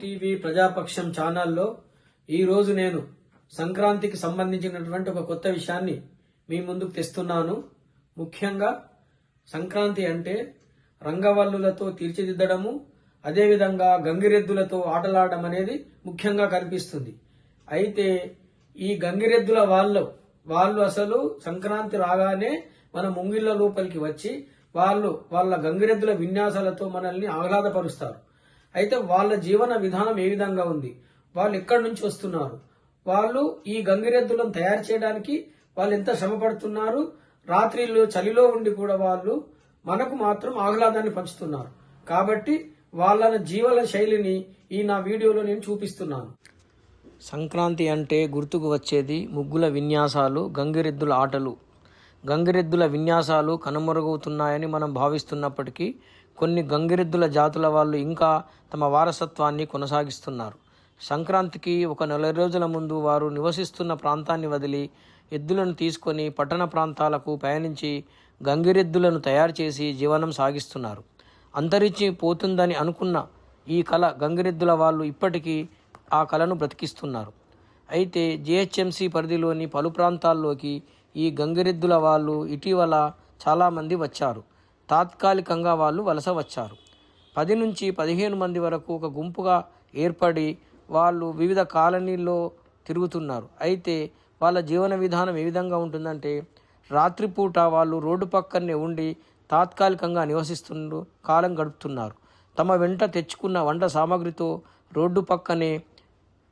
TV ప్రజాపక్షం ఛానల్లో ఈరోజు నేను సంక్రాంతికి సంబంధించినటువంటి ఒక కొత్త విషయాన్ని మీ ముందుకు తెస్తున్నాను. ముఖ్యంగా సంక్రాంతి అంటే రంగవల్లులతో తీర్చిదిద్దడము అదేవిధంగా గంగిరెద్దులతో ఆటలాడడం అనేది ముఖ్యంగా కనిపిస్తుంది. అయితే ఈ గంగిరెద్దుల వాళ్ళు వాళ్ళు అసలు సంక్రాంతి రాగానే మన ముంగిళ్ళ లోపలికి వచ్చి వాళ్ళు వాళ్ళ గంగిరెద్దుల విన్యాసాలతో మనల్ని ఆహ్లాదపరుస్తారు. అయితే వాళ్ళ జీవన విధానం ఏ విధంగా ఉంది? వాళ్ళు ఎక్కడి నుంచి వస్తున్నారు? వాళ్ళు ఈ గంగిరెద్దులను తయారు చేయడానికి వాళ్ళు ఎంత శ్రమ పడుతున్నారు రాత్రిలో చలిలో ఉండి కూడా వాళ్ళు మనకు మాత్రం ఆహ్లాదాన్ని పంచుతున్నారు. కాబట్టి వాళ్ళ జీవన శైలిని ఈ నా వీడియోలో నేను చూపిస్తున్నాను. సంక్రాంతి అంటే గుర్తుకు వచ్చేది ముగ్గుల విన్యాసాలు గంగిరెద్దుల ఆటలు. గంగిరెద్దుల విన్యాసాలు కనుమరుగవుతున్నాయని మనం భావిస్తున్నప్పటికీ కొన్ని గంగిరెద్దుల జాతుల వాళ్ళు ఇంకా తమ వారసత్వాన్ని కొనసాగిస్తున్నారు. సంక్రాంతికి ఒక నెల రోజుల ముందు వారు నివసిస్తున్న ప్రాంతాన్ని వదిలి ఎద్దులను తీసుకొని పట్టణ ప్రాంతాలకు పయనించి గంగిరెద్దులను తయారు చేసి జీవనం సాగిస్తున్నారు. అంతరించి పోతుందని అనుకున్న ఈ కళ గంగిరెద్దుల వాళ్ళు ఇప్పటికీ ఆ కళను బ్రతికిస్తున్నారు. అయితే జిహెచ్ఎంసీ పరిధిలోని పలు ప్రాంతాల్లోకి ఈ గంగిరెద్దుల వాళ్ళు ఇటీవల చాలామంది వచ్చారు. తాత్కాలికంగా వాళ్ళు వలస వచ్చారు. పది నుంచి పదిహేను మంది వరకు ఒక గుంపుగా ఏర్పడి వాళ్ళు వివిధ కాలనీల్లో తిరుగుతున్నారు. అయితే వాళ్ళ జీవన విధానం ఏ విధంగా ఉంటుందంటే రాత్రిపూట వాళ్ళు రోడ్డు పక్కనే ఉండి తాత్కాలికంగా నివసిస్తుండు కాలం గడుపుతున్నారు. తమ వెంట తెచ్చుకున్న వంట సామాగ్రితో రోడ్డు పక్కనే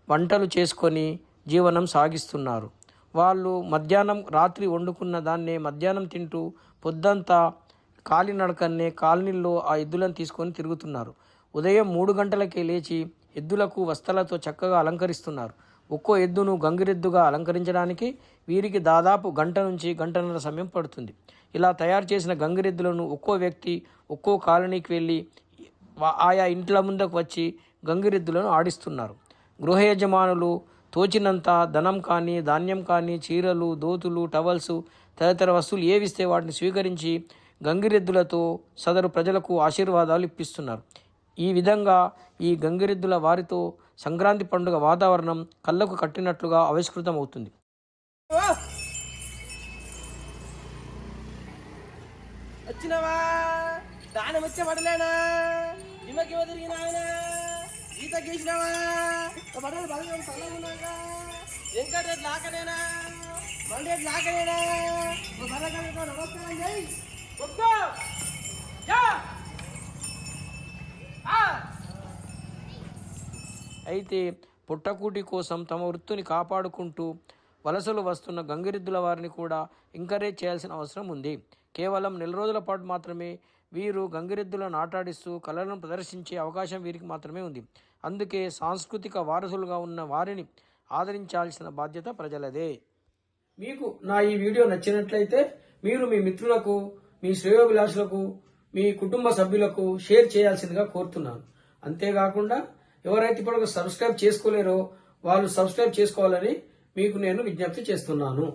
వంటలు చేసుకొని జీవనం సాగిస్తున్నారు. వాళ్ళు మధ్యాహ్నం రాత్రి వండుకున్న దాన్నే మధ్యాహ్నం తింటూ పొద్దంతా కాలినడకన్నే కాలనీల్లో ఆ ఎద్దులను తీసుకొని తిరుగుతున్నారు. ఉదయం మూడు గంటలకే లేచి ఎద్దులకు వస్త్రాలతో చక్కగా అలంకరిస్తున్నారు. ఒక్కో ఎద్దును గంగిరెద్దుగా అలంకరించడానికి వీరికి దాదాపు గంట నుంచి గంటన్నర సమయం పడుతుంది. ఇలా తయారు చేసిన గంగిరెద్దులను ఒక్కో వ్యక్తి ఒక్కో కాలనీకి వెళ్ళి ఆయా ఇంట్ల ముందుకు వచ్చి గంగిరెద్దులను ఆడిస్తున్నారు. గృహ యజమానులు తోచినంత ధనం కానీ ధాన్యం కానీ చీరలు దోతులు టవల్స్ తదితర వస్తువులు ఏవిస్తే వాటిని స్వీకరించి గంగిరెద్దులతో సదరు ప్రజలకు ఆశీర్వాదాలు ఇప్పిస్తున్నారు. ఈ విధంగా ఈ గంగిరెద్దుల వారితో సంక్రాంతి పండుగ వాతావరణం కళ్ళకు కట్టినట్లుగా ఆవిష్కృతం అవుతుంది వచ్చినవా పడలేనా? నిమ్మకి ఈత గీసినావా? బలం లాకనేనా మళ్ళీ లాకనేనా నమస్కారం చేయి. అయితే పుట్టకూటి కోసం తమ వృత్తిని కాపాడుకుంటూ వలసలు వస్తున్న గంగిరెద్దుల వారిని కూడా ఎంకరేజ్ చేయాల్సిన అవసరం ఉంది. కేవలం నెల రోజుల పాటు మాత్రమే వీరు గంగిరెద్దులను ఆటాడిస్తూ కళలను ప్రదర్శించే అవకాశం వీరికి మాత్రమే ఉంది. అందుకే సాంస్కృతిక వారసులుగా ఉన్న వారిని ఆదరించాల్సిన బాధ్యత ప్రజలదే. మీకు నా ఈ వీడియో నచ్చినట్లయితే మీరు మీ మిత్రులకు మీ శ్రేయోభిలాషులకు మీ కుటుంబ సభ్యులకు షేర్ చేయాల్సిందిగా కోరుతున్నాను. అంతేకాకుండా ఎవరైతే ఇప్పటివరకు సబ్స్క్రైబ్ చేసుకోలేరో వాళ్ళు సబ్స్క్రైబ్ చేసుకోవాలని మీకు నేను విజ్ఞప్తి చేస్తున్నాను.